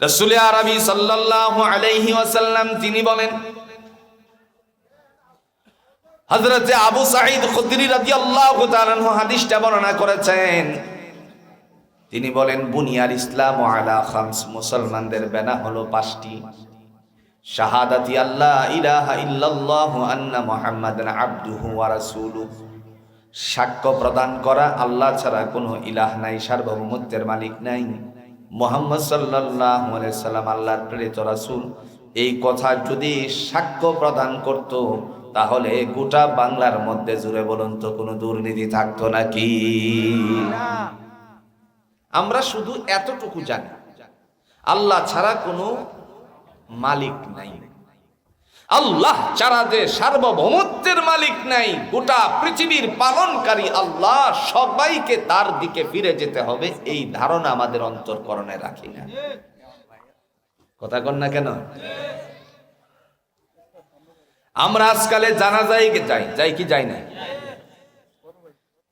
রসুল আরবি সাল্লাল্লাহু আলাইহি ওয়াসাল্লাম, তিনি বলেন, হযরতে আবু সাঈদ খুদরি রাদিয়াল্লাহু তাআলা আনহু হাদিসটা বর্ণনা করেছেন। তিনি বলেন বুনিয়ার ইসলাম আলা খামস, মুসলমানদের বেনা হলো পাঁচটি। শাহাদাতি আল্লাহ ইলাহা ইল্লাল্লাহ আন্না মুহাম্মাদান আবদুহু ওয়া রাসূলুহু। সাক্ষ্য প্রদান করা আল্লাহ ছাড়া কোনো ইলাহ নাই, সার্বভৌমত্বের মালিক নাই। মোহাম্মদ সাল্লাহ সাল্লাম আল্লাহর প্রেরিত রাসুল, এই কথা যদি সাক্ষ্য প্রদান করত, তাহলে গোটা বাংলার মধ্যে জুড়ে বলুন তো কোনো দুর্নীতি থাকতো নাকি? আমরা শুধু এতটুকু জানি, আল্লাহ ছাড়া কোনো মালিক নাই। আল্লাহ ছাড়া যে সার্বভৌমত্বের মালিক নাই, গোটা পৃথিবীর পালনকারী আল্লাহ সবাইকে তার দিকে ফিরে যেতে হবে, এই ধারণা আমাদের অন্তরকরণে রাখি না। কথা কন না কেন? আমরা আজকালে জানাজাই যাই যাই কি যাই না?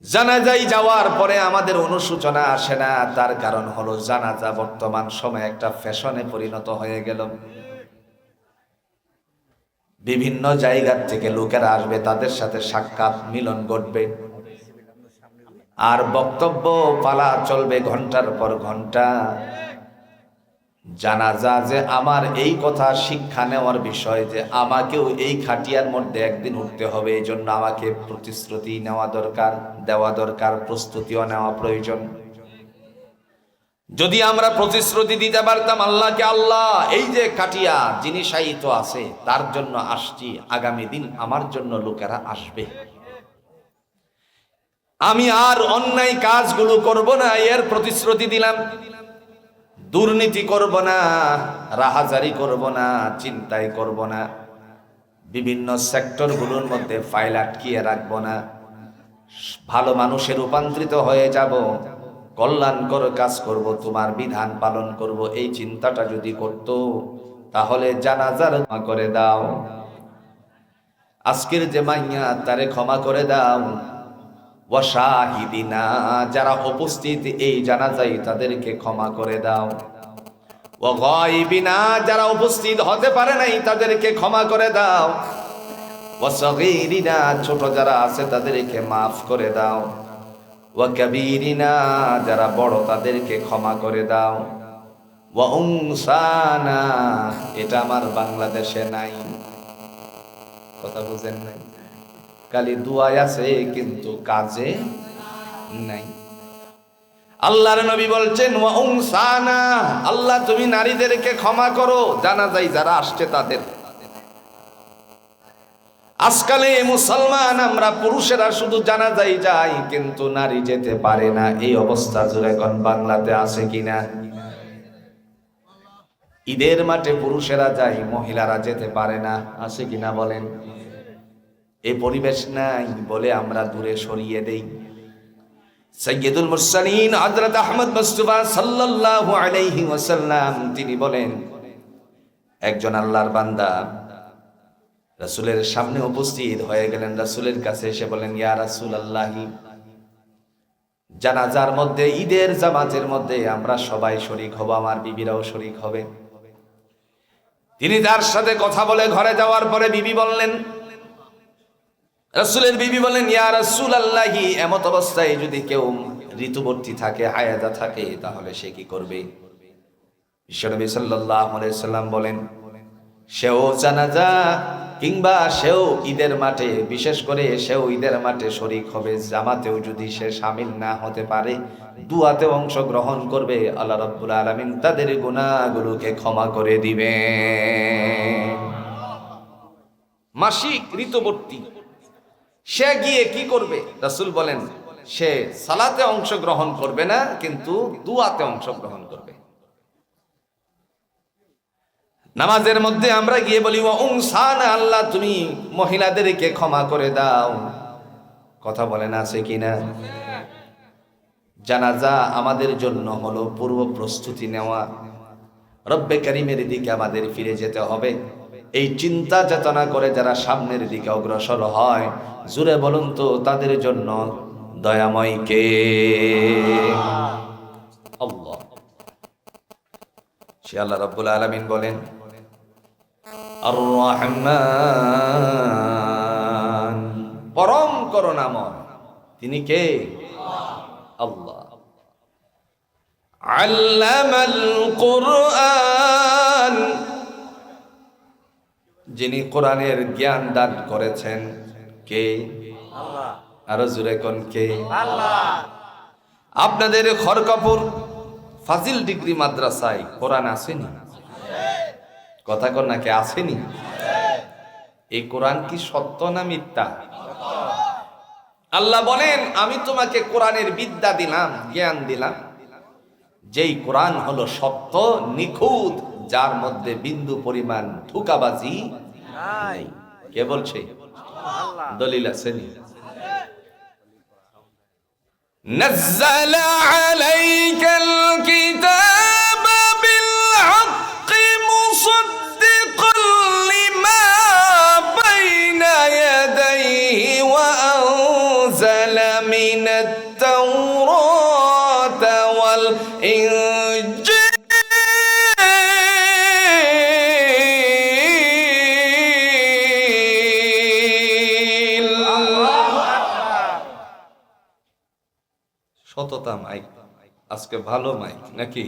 জানাজাই যাওয়ার পরে আমাদের অনুশোচনা আসে না, তার কারণ হলো জানাজা বর্তমান সময়ে একটা ফ্যাশনে পরিণত হয়ে গেল। বিভিন্ন জায়গার থেকে লোকেরা আসবে, তাদের সাথে সাক্ষাৎ মিলন ঘটবে। আর বক্তব্য পালা চলবে ঘণ্টার পর ঘণ্টা। জানাজা যে আমার এই কথা শিক্ষা নেওয়ার বিষয় যে আমাকেও এই খাটিয়ার মধ্যে একদিন উঠতে হবে, এই জন্য আমাকে প্রতিশ্রুতি নেওয়া দরকার, দেওয়া দরকার, প্রস্তুতিও নেওয়া প্রয়োজন। যদি আমরা প্রতিশ্রুতি দিতে পারতাম আল্লাহকে, আল্লাহ, এই যে কাটিয়া যিনি সাহিত্য আছে, তার জন্য আসছি, আগামী দিন আমার জন্য লোকেরা আসবে। আমি আর অন্যায় কাজগুলো করব না, এর প্রতিশ্রুতি দিলাম। দুর্নীতি করব না, রাহাজারি করব না, চিন্তাই করব না। বিভিন্ন সেক্টরগুলোর মধ্যে ফাইল আটকিয়ে রাখব না। ভালো মানুষে রূপান্তরিত হয়ে যাব। কল্যাণকর কাজ করব, তোমার বিধান পালন করব, এই চিন্তাটা যদি করত, তাহলে জানাজার ক্ষমা করে দাও। আজকের যে মাইয়া, তারে ক্ষমা করে দাও। ওয়াশাহিদিনা, যারা উপস্থিত এই জানাজাই তাদেরকে ক্ষমা করে দাও। ও গায়বিনা যারা উপস্থিত হতে পারে নাই, তাদেরকে ক্ষমা করে দাও। ও সগীরিনা ছোট যারা আছে, তাদেরকে মাফ করে দাও। ও কবীরিনা, যারা বড় তাদেরকে ক্ষমা করে দাও। ও উংসানা এটা আমার বাংলাদেশে নাই। কথা বুঝেন নাই? খালি দুয়ায় আছে, কিন্তু কাজে নাই। আল্লাহর নবী বলছেন, ওয়া উংসানা আল্লাহ তুমি নারীদেরকে ক্ষমা করো। জানা যায় যারা আসছে তাদের। আজকালে মুসলমান, আমরা পুরুষেরা শুধু জানা যায় যাই, কিন্তু নারী যেতে পারে না। এই অবস্থা জুড়ে এখন বাংলাতে আছে কিনা? ঈদের মাঠে পুরুষেরা যায়, মহিলারা যেতে পারে না। আছে কিনা বলেন? এই পরিবেশ নাই বলে আমরা দূরে সরিয়ে দেই। সৈয়দুল মুরসালিন হযরত আহমদ মুস্তাফা সাল্লাল্লাহু আলাইহি ওয়াসাল্লাম, তিনি বলেন, একজন আল্লাহর বান্দা রাসূলের সামনে উপস্থিত হয়ে গেলেন। রাসূলের কাছে এসে বলেন ইয়া রাসূলুল্লাহি। জানাজার মধ্যে, ঈদের জামাতের মধ্যে আমরা সবাই শরিক হব, আমার বিবিরাও শরিক হবে। তিনি তার সাথে কথা বলে ঘরে যাওয়ার পরে বিবি বললেন, রসুলের বিবি বলেন ইয়া রসুল আল্লাহি এমত অবস্থায় যদি কেউ ঋতুবর্তী থাকে, হায়াদা থাকে, তাহলে সে কি করবে? বিশ্বনবী আলাইহি সাল্লাম বলেন, সেও জানাজা কিংবা সেও ঈদের মাঠে, বিশেষ করে সেও ঈদের মাঠে শরিক হবে, জামাতেও যদি সে সামিল না হতে পারে, দুয়াতে অংশগ্রহণ করবে, আল্লাহ রাব্বুল আলামিন তাদের গুনাহগুলোকে ক্ষমা করে দিবে। মাসিক ঋতুবর্তী সে গিয়ে কি করবে? রাসূল বলেন, সে সালাতে অংশগ্রহণ করবে না, কিন্তু দুয়াতে অংশগ্রহণ করবে। নামাজের মধ্যে আমরা গিয়ে বলি ওংসান আল্লাহ, তুমি মহিলাদেরকে ক্ষমা করে দাও। কথা বলেন আছে কিনা? জানাজা আমাদের জন্য হলো পূর্ব প্রস্তুতি নেওয়া। রব্বে করিমের দিকে আমাদের ফিরে যেতে হবে। এই চিন্তা চেতনা করে যারা সামনের দিকে অগ্রসর হয়, জুড়ে বলুন তো, তাদের জন্য দয়াময় কে? সে আল্লাহ রাব্বুল আলামিন বলেন রহমান পরম করুণাময়। তিনি কে? আল্লাহ। আল্লামাল কুরআন যিনি কোরআনের জ্ঞান দান করেছেন কে? আরও জুড়ে কোন কে? আপনাদের খড়কাপুর ফাজিল ডিগ্রি মাদ্রাসায় কোরআন আসেনি? কথা কর নাকি আসেনি এই কোরআন কি সত্য না মিথ্যা আল্লাহ বলেন আমি তোমাকে কোরআনের বিদ্যা দিলাম জ্ঞান দিলাম যেই কোরআন হলো সত্য নিখুঁত যার মধ্যে বিন্দু পরিমাণ ঠুকাবাজি নাই কে বলছে আল্লাহ দলিল আসেনি نزل عليك সততা মাইক। আজকে ভালো মাইক নাকি?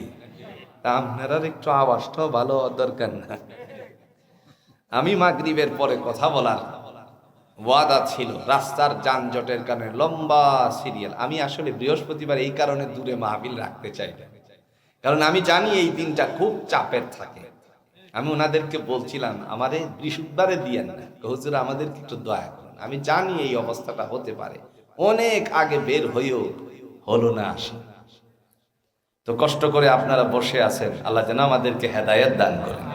আপনার একটু আওয়াজটাও ভালো দরকার না। আমি মাগরিবের পরে কথা বলার। ওয়াদা ছিল, রাস্তার যানজটের কারণে লম্বা সিরিয়াল। আমি আসলে বৃহস্পতিবার এই কারণে দূরে মাহবিল রাখতে চাই কারণ আমি জানি এই দিনটা খুব চাপের থাকে। আমি ওনাদেরকে বলছিলাম, আমারে বৃহস্পতিবারে দিয়েন না। হুজুর, আমাদেরকে একটু দয়া করুন। আমি জানি এই অবস্থাটা হতে পারে। অনেক আগে বের হইও হলো না আসে। তো কষ্ট করে আপনারা বসে আছেন। আল্লাহ যেন আমাদেরকে হেদায়ত দান করেন।